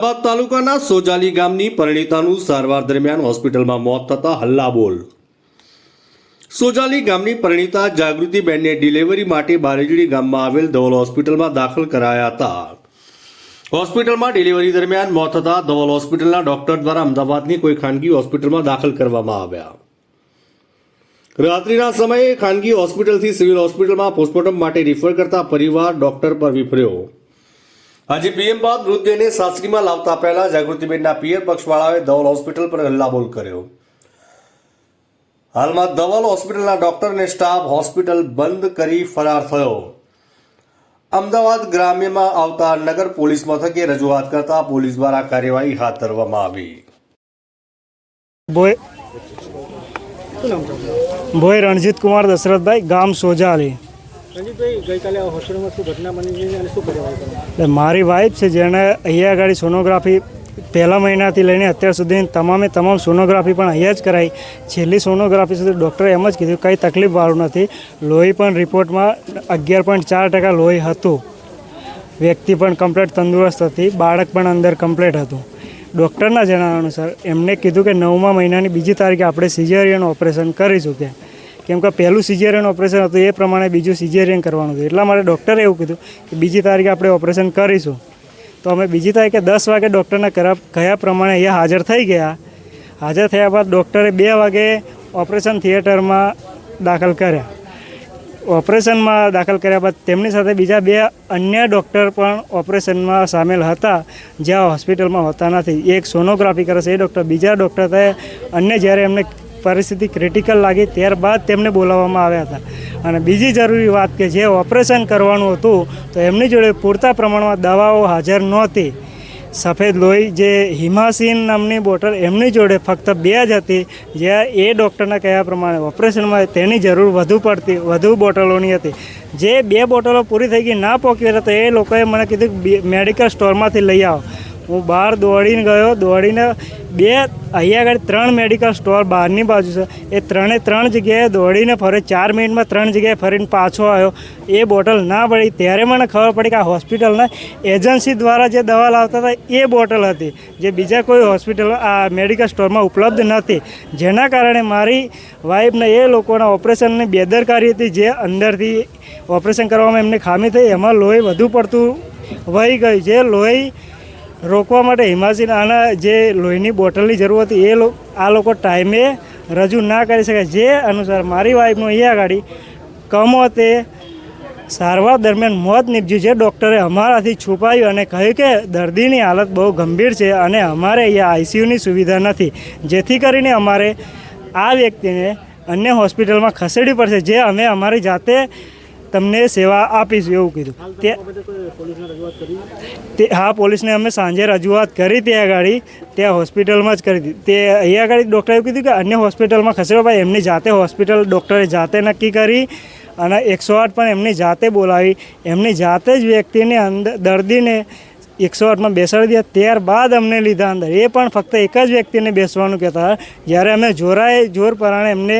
અમદાવાદ તાલુકાના સોજાલી ગામની પરિણીતાનું સારવાર દરમિયાન હોસ્પિટલમાં મોત થતા હલ્લાબોલ. સોજાલી ગામની પરિણીતા જાગૃતિબેનને ડિલિવરી માટે બારેજડી ગામમાં આવેલ ધવલ હોસ્પિટલમાં દાખલ કરાયા હતા. હોસ્પિટલમાં ડિલિવરી દરમિયાન મોત થતા ધવલ હોસ્પિટલના ડોક્ટર દ્વારા અમદાવાદની કોઈ ખાનગી હોસ્પિટલમાં દાખલ કરવામાં આવ્યા. રાત્રિના સમયે ખાનગી હોસ્પિટલથી સિવિલ હોસ્પિટલમાં પોસ્ટમોર્ટમ માટે રિફર કરતા પરિવાર ડોક્ટર પર વિફર્યો. આજે પીએમ બાદ મૃતદેહને સાસરીમાં લાવતા પહેલા જાગૃતિબેનના પિયર પક્ષવાળાએ ધવલ હોસ્પિટલ પર હલ્લાબોલ કર્યો. હાલમાં ધવલ હોસ્પિટલના ડોક્ટર અને સ્ટાફ હોસ્પિટલ બંધ કરી ફરાર થયો. અમદાવાદ ગ્રામ્યમાં આવતા નગર પોલીસ મથકે રજૂઆત કરતા પોલીસ દ્વારા કાર્યવાહી હાથ ધરવામાં આવી. ભોય રણજીત કુમાર દશરથભાઈ, ગામ સોજાલી. મારી વાઈફ છે જેણે અહીંયા આગળ સોનોગ્રાફી પહેલા મહિનાથી લઈને અત્યાર સુધી તમામે તમામ સોનોગ્રાફી પણ અહીંયા જ કરાઈ. છેલ્લી સોનોગ્રાફી સુધી ડૉક્ટરે એમ જ કીધું, કંઈ તકલીફવાળું નથી. લોહી પણ રિપોર્ટમાં અગિયાર પોઈન્ટ ચાર ટકા લોહી હતું. વ્યક્તિ પણ કમ્પ્લેટ તંદુરસ્ત હતી, બાળક પણ અંદર કમ્પ્લેટ હતું. ડૉક્ટરના જણાવ્યા અનુસાર એમને કીધું કે નવમા મહિનાની બીજી તારીખે આપણે સિઝેરિયન ઓપરેશન કરીશું કે કેમ કે પહેલું સિઝેરિયન ઓપરેશન હતું, એ પ્રમાણે બીજું સિઝેરિયન કરવાનું હતું. એટલા માટે ડૉક્ટરે એવું કીધું કે બીજી તારીખે આપણે ઓપરેશન કરીશું. તો અમે બીજી તારીખે દસ વાગે ડૉક્ટરના કયા પ્રમાણે અહીંયા હાજર થઈ ગયા. હાજર થયા બાદ ડૉક્ટરે બે વાગે ઓપરેશન થિયેટરમાં દાખલ કર્યા. ઓપરેશનમાં દાખલ કર્યા બાદ તેમની સાથે બીજા બે અન્ય ડૉક્ટર પણ ઓપરેશનમાં સામેલ હતા, જ્યાં હોસ્પિટલમાં હોતા નથી. એક સોનોગ્રાફી કરે છે, એ ડૉક્ટર બીજા ડૉક્ટર તે અન્ય જ્યારે એમને પરિસ્થિતિ ક્રિટિકલ લાગી. ત્યારબાદ તેમને બોલાવવામાં આવ્યા હતા. અને બીજી જરૂરી વાત કે જે ઓપરેશન કરવાનું હતું, તો એમની જોડે પૂરતા પ્રમાણમાં દવાઓ હાજર નહોતી. સફેદ લોહી જે હિમાસીન નામની બોટલ એમની જોડે ફક્ત બે જ હતી, જ્યાં એ ડૉક્ટરના કહ્યા પ્રમાણે ઓપરેશનમાં તેની જરૂર વધુ પડતી, વધુ બોટલોની હતી. જે બે બોટલો પૂરી થઈ ગઈ, ના પહોંચી તો એ લોકોએ મને કીધું મેડિકલ સ્ટોરમાંથી લઈ આવો. હું બહાર દોડીને ગયો, દોડીને બે અહીંયા આગળ ત્રણ મેડિકલ સ્ટોર બહારની બાજુ છે. એ ત્રણે ત્રણ જગ્યાએ દોડીને ફરે ચાર મિનિટમાં ત્રણ જગ્યાએ ફરીને પાછો આવ્યો. એ બોટલ ના પડી ત્યારે મને ખબર પડી કે આ હોસ્પિટલના એજન્સી દ્વારા જે દવા લાવતા હતા, એ બોટલ હતી. જે બીજા કોઈ હોસ્પિટલ આ મેડિકલ સ્ટોરમાં ઉપલબ્ધ નથી. જેના કારણે મારી વાઈફને એ લોકોના ઓપરેશનની બેદરકારી હતી, જે અંદરથી ઓપરેશન કરવામાં એમને ખામી થઈ. એમાં લોહી વધુ પડતું વહી ગયું. જે લોહી રોકવા માટે હિમાસીન આના જે લોહીની બોટલની જરૂર હતી, એ આ લોકો ટાઈમે રજૂ ના કરી શકે જે અનુસાર મારી વાઈફનું અહીંયા આગાડી કમોતે સારવાર દરમિયાન મોત નીપજ્યું જે ડૉક્ટરે અમારાથી છુપાયું અને કહ્યું કે દર્દીની હાલત બહુ ગંભીર છે અને અમારે અહીંયા આઈસીયુની સુવિધા નથી. જેથી કરીને અમારે આ વ્યક્તિને અન્ય હોસ્પિટલમાં ખસેડવી પડશે. જે અમે અમારી જાતે તમને સેવા આપીશું એવું કીધું. તે હા પોલીસને અમે સાંજે રજૂઆત કરી ત્યાં આગળ ત્યાં હોસ્પિટલમાં જ કરી દીધી તે અહીંયા આગળ ડૉક્ટરે એવું કીધું કે અન્ય હોસ્પિટલમાં ખસેડો ભાઈ એમની જાતે હોસ્પિટલ ડૉક્ટરે જાતે નક્કી કરી અને એકસો આઠ પણ એમની જાતે બોલાવી. એમની જાતે જ વ્યક્તિને અંદર દર્દીને એકસો આઠમાં બેસાડી દીધા. ત્યારબાદ અમને લીધા અંદર. એ પણ ફક્ત એક જ વ્યક્તિને બેસવાનું કહેતા જ્યારે અમે જોરાએ જોર પરાણે એમને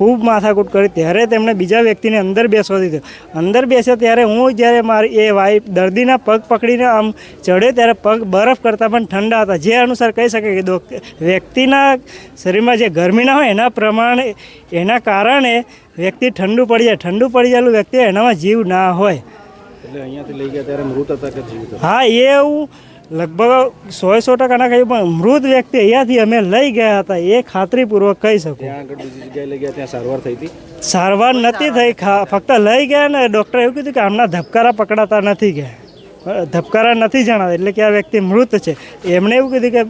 ખૂબ માથાકૂટ કરી ત્યારે તેમણે બીજા વ્યક્તિને અંદર બેસવા દીધો. અંદર બેસે ત્યારે હું જ્યારે મારી એ વાઈફ દર્દીના પગ પકડીને આમ ચડે ત્યારે પગ બરફ કરતાં પણ ઠંડા હતા. જે અનુસાર કહી શકે કે દો- વ્યક્તિના શરીરમાં જે ગરમી ના હોય એના પ્રમાણે એના કારણે વ્યક્તિ ઠંડુ પડી જાય. ઠંડુ પડી ગયેલું વ્યક્તિ એનામાં જીવ ના હોય. એટલે અહીંયાથી લઈ ગયા ત્યારે મૃત હતા કે જીવિત હા એવું લગભગ સો સો ટકાના કહી પણ મૃત વ્યક્તિ અહીંયાથી અમે લઈ ગયા હતા એ ખાતરીપૂર્વક કહી શકું. ત્યાં આગળ બીજી જગ્યાએ લઈ ગયા ત્યાં સારવાર થઈ હતી? સારવાર નથી થઈ ફક્ત લઈ ગયા ને ડૉક્ટરે એવું કીધું કે આમના ધબકારા પકડાતા નથી ગયા. ધબકારા નથી જણાવે એટલે કે આ વ્યક્તિ મૃત છે. એમણે એવું કીધું કે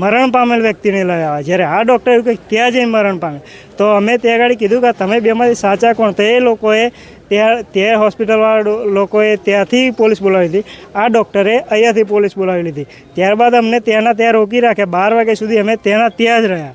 મરણ પામેલ વ્યક્તિને લઈ આવ્યા જ્યારે આ ડૉક્ટર એવું કે ત્યાં જઈને મરણ પામે. તો અમે ત્યાં આગળ કીધું કે તમે બેમાંથી સાચા કોણ? તો એ લોકોએ ત્યાં તે હોસ્પિટલવાળા લોકોએ ત્યાંથી પોલીસ બોલાવી લીધી. આ ડૉક્ટરે અહીંયાથી પોલીસ બોલાવી લીધી. ત્યારબાદ અમને ત્યાંના ત્યાં રોકી રાખ્યા. બાર વાગ્યા સુધી અમે ત્યાંના ત્યાં જ રહ્યા.